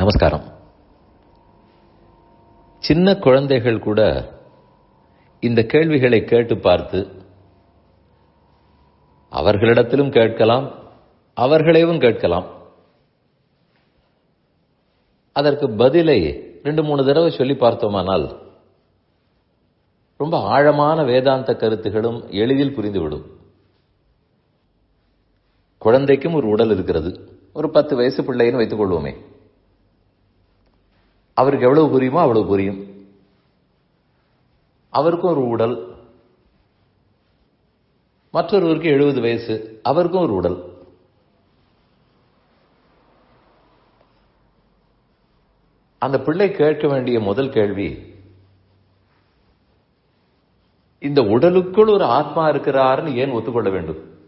நமஸ்காரம். சின்ன குழந்தைகள் கூட இந்த கேள்விகளை கேட்டு பார்த்து அவர்களிடத்திலும் கேட்கலாம் அவர்களையும் கேட்கலாம். அதற்கு பதிலை ரெண்டு மூணு தடவை சொல்லி பார்த்தோமானால் ரொம்ப ஆழமான வேதாந்த கருத்துகளும் எளிதில் புரிந்துவிடும். குழந்தைக்கும் ஒரு உடல் இருக்கிறது. ஒரு பத்து வயசு பிள்ளைன்னு வைத்துக் கொள்வோமே. அவருக்கு எவ்வளவு புரியுமோ அவ்வளவு புரியும். அவருக்கும் ஒரு உடல். மற்றொருவருக்கு எழுபது வயசு. அவருக்கும் ஒரு உடல். அந்த பிள்ளை கேட்க வேண்டிய முதல் கேள்வி இந்த உடலுக்குள் ஒரு ஆத்மா இருக்கிறாருன்னு ஏன் ஒத்துக்கொள்ள வேண்டும்?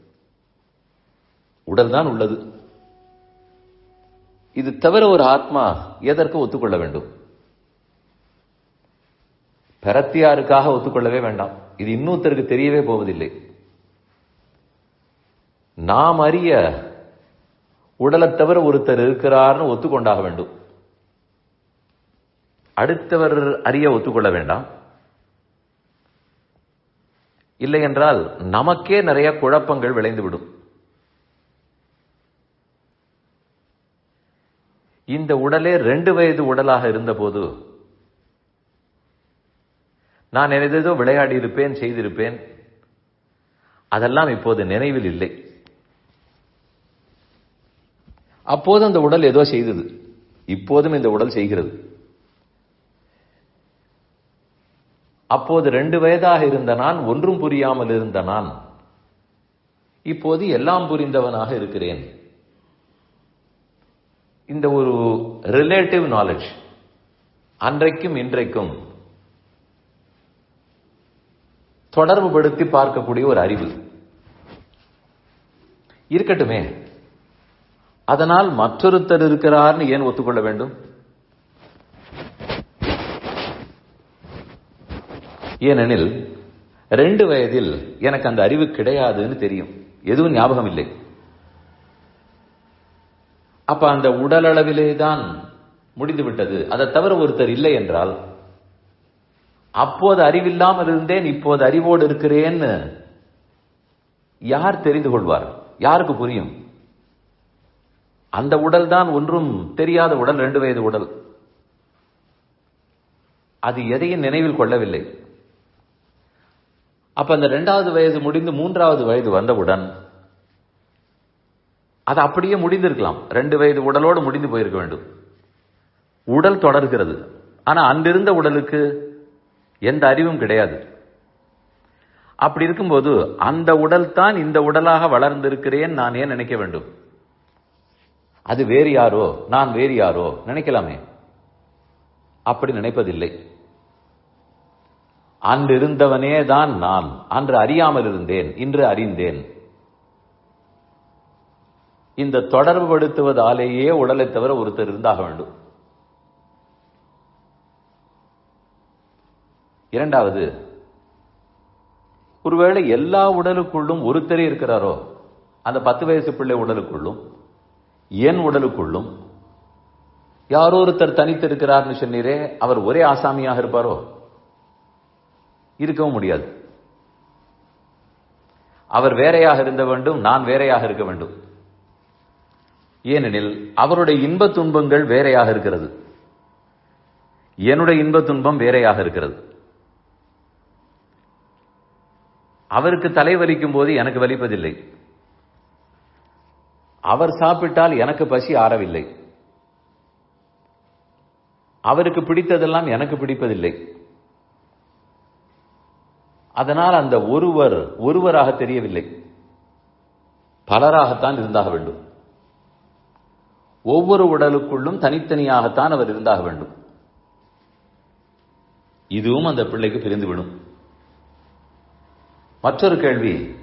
உடல் தான் உள்ளது. இது தவிர ஒரு ஆத்மா எதற்கு ஒத்துக்கொள்ள வேண்டும்? பெறத்தியாருக்காக ஒத்துக்கொள்ளவே வேண்டாம். இது இன்னொருத்தருக்கு தெரியவே போவதில்லை. நாம் அறிய உடலை தவிர ஒருத்தர் இருக்கிறார்னு ஒத்துக்கொண்டாக வேண்டும். அடுத்தவர் அறிய ஒத்துக்கொள்ள வேண்டாம். இல்லை என்றால் நமக்கே நிறைய குழப்பங்கள் விளைந்துவிடும். இந்த உடலே ரெண்டு வயது உடலாக இருந்தபோது நான் ஏதேதோ விளையாடி இருப்பேன் செய்திருப்பேன். அதெல்லாம் இப்போது நினைவில் இல்லை. அப்போது அந்த உடல் ஏதோ செய்தது. இப்போதும் இந்த உடல் செய்கிறது. அப்போது ரெண்டு வயதாக இருந்த நான் ஒன்றும் புரியாமல் இருந்த நான் இப்போது எல்லாம் புரிந்தவனாக இருக்கிறேன். இந்த ஒரு ரிலேட்டிவ் நாலேஜ் அன்றைக்கும் இன்றைக்கும் தொடர்பு படுத்தி பார்க்கக்கூடிய ஒரு அறிவு. இருக்கட்டுமே. அதனால் மற்றொருத்தர் இருக்கிறார்னு ஏன் ஒத்துக்கொள்ள வேண்டும்? ஏனெனில் ரெண்டு வயதில் எனக்கு அந்த அறிவு கிடையாதுன்னு தெரியும். எதுவும் ஞாபகம் இல்லை அப்ப அந்த உடல் அளவிலே தான் முடிந்து விட்டது. அதை தவிர ஒருத்தர் இல்லை என்றால் அப்போது அறிவில்லாமல் இருந்தேன் இப்போது அறிவோடு இருக்கிறேன்னு யார் தெரிந்து கொள்வார் யாருக்கு புரியும்? அந்த உடல் தான் ஒன்றும் தெரியாத உடல் ரெண்டு வயது உடல். அது எதையும் நினைவில் கொள்ளவில்லை. அப்ப அந்த இரண்டாவது வயது முடிந்து மூன்றாவது வயது வந்தவுடன் அது அப்படியே முடிந்திருக்கலாம். ரெண்டு வயது உடலோடு முடிந்து போயிருக்க வேண்டும். உடல் தொடர்கிறது. ஆனா அன்றிருந்த உடலுக்கு எந்த அறிவும் கிடையாது. அப்படி இருக்கும்போது அந்த உடல் தான் இந்த உடலாக வளர்ந்திருக்கிறேன் நான் ஏன் நினைக்க வேண்டும்? அது வேறு யாரோ நான் வேறு யாரோ நினைக்கலாமே? அப்படி நினைப்பதில்லை. அன்று இருந்தவனே தான் நான். அன்று அறியாமல் இருந்தேன் இன்று அறிந்தேன். இந்த தொடர்பு படுத்துவதாலேயே உடலை தவிர ஒருத்தர் இருந்தாக வேண்டும். இரண்டாவது ஒருவேளை எல்லா உடலுக்குள்ளும் ஒருத்தரே இருக்கிறாரோ அந்த பத்து வயசு பிள்ளை உடலுக்குள்ளும் என் உடலுக்குள்ளும் யாரோ ஒருத்தர் தனித்து இருக்கிறார்னு சொன்னீரே அவர் ஒரே ஆசாமியாக இருப்பாரோ? இருக்கவும் முடியாது. அவர் வேறையாக இருந்த வேண்டும் நான் வேறையாக இருக்க வேண்டும். ஏனெனில் அவருடைய இன்ப துன்பங்கள் வேறையாக இருக்கிறது. என்னுடைய இன்ப துன்பம் வேறையாக இருக்கிறது. அவருக்கு தலை வலிக்கும் போது எனக்கு வலிப்பதில்லை. அவர் சாப்பிட்டால் எனக்கு பசி ஆறவில்லை. அவருக்கு பிடித்ததெல்லாம் எனக்கு பிடிப்பதில்லை. அதனால் அந்த ஒருவர் ஒருவராக தெரியவில்லை. பலராகத்தான் இருந்தாக வேண்டும். ஒவ்வொரு உடலுக்குள்ளும் தனித்தனியாகத்தான் அவர் இருந்தாக வேண்டும். இதுவும் அந்த பிள்ளைக்கு பிரிந்துவிடும். மற்றொரு கேள்வி.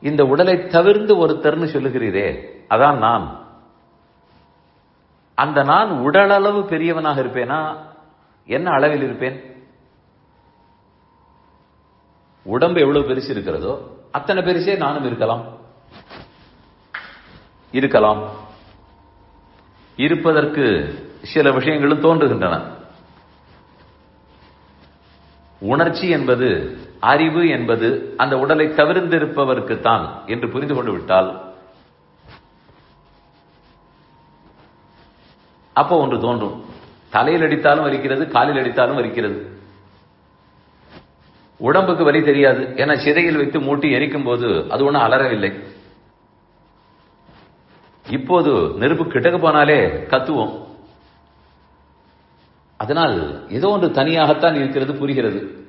இந்த உடலை தவிர்ந்து ஒருத்தர்னு சொல்லுகிறீரே அதான் நான். அந்த நான் உடலளவு பெரியவனாக இருப்பேனா? என்ன அளவில் இருப்பேன்? உடம்பு எவ்வளவு பெருசு இருக்கிறதோ அத்தனை பெருசே நானும் இருக்கலாம். இருக்கலாம். இருப்பதற்கு சில விஷயங்களும் தோன்றுகின்றன. உணர்ச்சி என்பது அறிவு என்பது அந்த உடலை தவிர்த்திருப்பவருக்குத்தான் என்று புரிந்து கொண்டு விட்டால் அப்போ ஒன்று தோன்றும். தலையில் அடித்தாலும் வலிக்கிறது காலில் அடித்தாலும் வலிக்கிறது. உடம்புக்கு வலி தெரியாது. ஏன்னா சிறையில் வைத்து மூட்டி எரிக்கும் போது அது ஒன்றும் அலறவில்லை. இப்போது நெருப்பு கிட்டக்க போனாலே கத்துவோம். அதனால் ஏதோ ஒன்று தனியாகத்தான் இருக்கிறது புரிகிறது.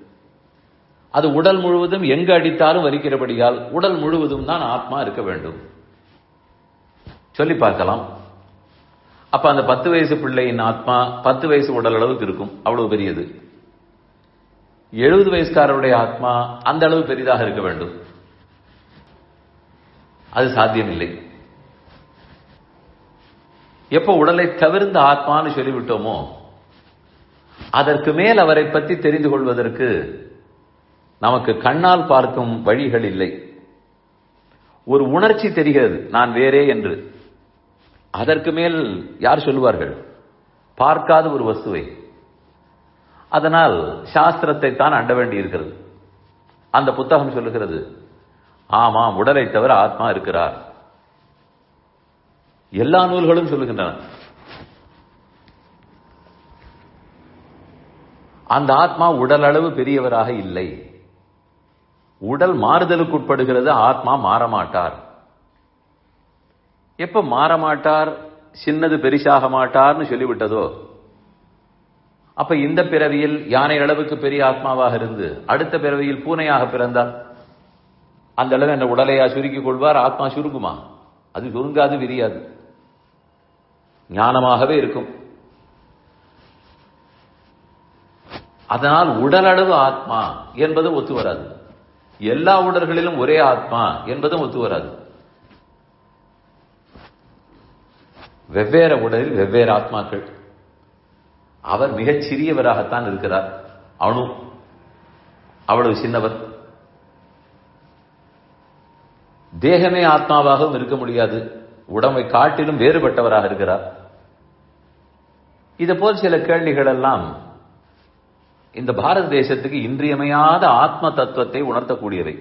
அது உடல் முழுவதும் எங்கு அடித்தாலும் வலிக்கிறபடியால் உடல் முழுவதும் தான் ஆத்மா இருக்க வேண்டும். சொல்லி பார்க்கலாம். அப்ப அந்த பத்து வயசு பிள்ளையின் ஆத்மா பத்து வயசு உடல் அளவுக்கு இருக்கும். அவ்வளவு பெரியது. எழுபது வயசுக்காரருடைய ஆத்மா அந்த அளவு பெரிதாக இருக்க வேண்டும். அது சாத்தியமில்லை. எப்போ உடலை தவிர்ந்த ஆத்மான்னு சொல்லிவிட்டோமோ அதற்கு மேல் அவரை பற்றி தெரிந்து கொள்வதற்கு நமக்கு கண்ணால் பார்க்கும் வழிகள் இல்லை. ஒரு உணர்ச்சி தெரிகிறது நான் வேறே என்று. அதற்கு மேல் யார் சொல்லுவார்கள்? பார்க்காத ஒரு வஸ்துவை. அதனால் சாஸ்திரத்தை தான் அண்ட வேண்டி இருக்கிறது அந்த புத்தகம் சொல்லுகிறது ஆமாம் உடலை தவிர ஆத்மா இருக்கிறார். எல்லா நூல்களும் சொல்லுகின்றன. அந்த ஆத்மா உடல் அளவு பெரியவராக இல்லை. உடல் மாறுதலுக்கு உட்படுகிறது ஆத்மா மாறமாட்டார். எப்ப மாறமாட்டார் சின்னது பெரிசாக மாட்டார்னு சொல்லிவிட்டதோ அப்ப இந்த பிறவியில் யானை அளவுக்கு பெரிய ஆத்மாவாக இருந்து அடுத்த பிறவியில் பூனையாக பிறந்தார் அந்த அளவு என்ன உடலையா சுருக்கிக் கொள்வார் ஆத்மா சுருங்குமா? அது சுருங்காது விரியாது. ஞானமாகவே இருக்கும். அதனால் உடலளவு ஆத்மா என்பதும் ஒத்து வராது. எல்லா உடல்களிலும் ஒரே ஆத்மா என்பதும் ஒத்து வராது. வெவ்வேறு உடலில் வெவ்வேறு ஆத்மாக்கள். அவர் மிகச் சிறியவராகத்தான் இருக்கிறார். அணு. அவ்வளவு சின்னவர். தேகமே ஆத்மாவாகவும் இருக்க முடியாது. உடமை காட்டிலும் வேறுபட்டவராக இருக்கிறார். இது போல் சில கேள்விகள் எல்லாம் இந்த பாரத தேசத்துக்கு இன்றியமையாத ஆத்ம தத்துவத்தை உணர்த்தக்கூடியவை.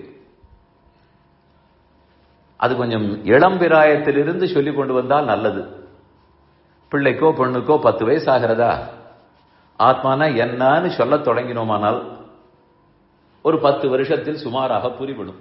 அது கொஞ்சம் இளம்பிராயத்திலிருந்து சொல்லிக் கொண்டு வந்தால் நல்லது. பிள்ளைக்கோ பொண்ணுக்கோ பத்து வயசு ஆகிறதா ஆத்மானா என்னன்னு சொல்லத் தொடங்கினோமானால் ஒரு பத்து வருஷத்தில் சுமாராக புரிவிடும்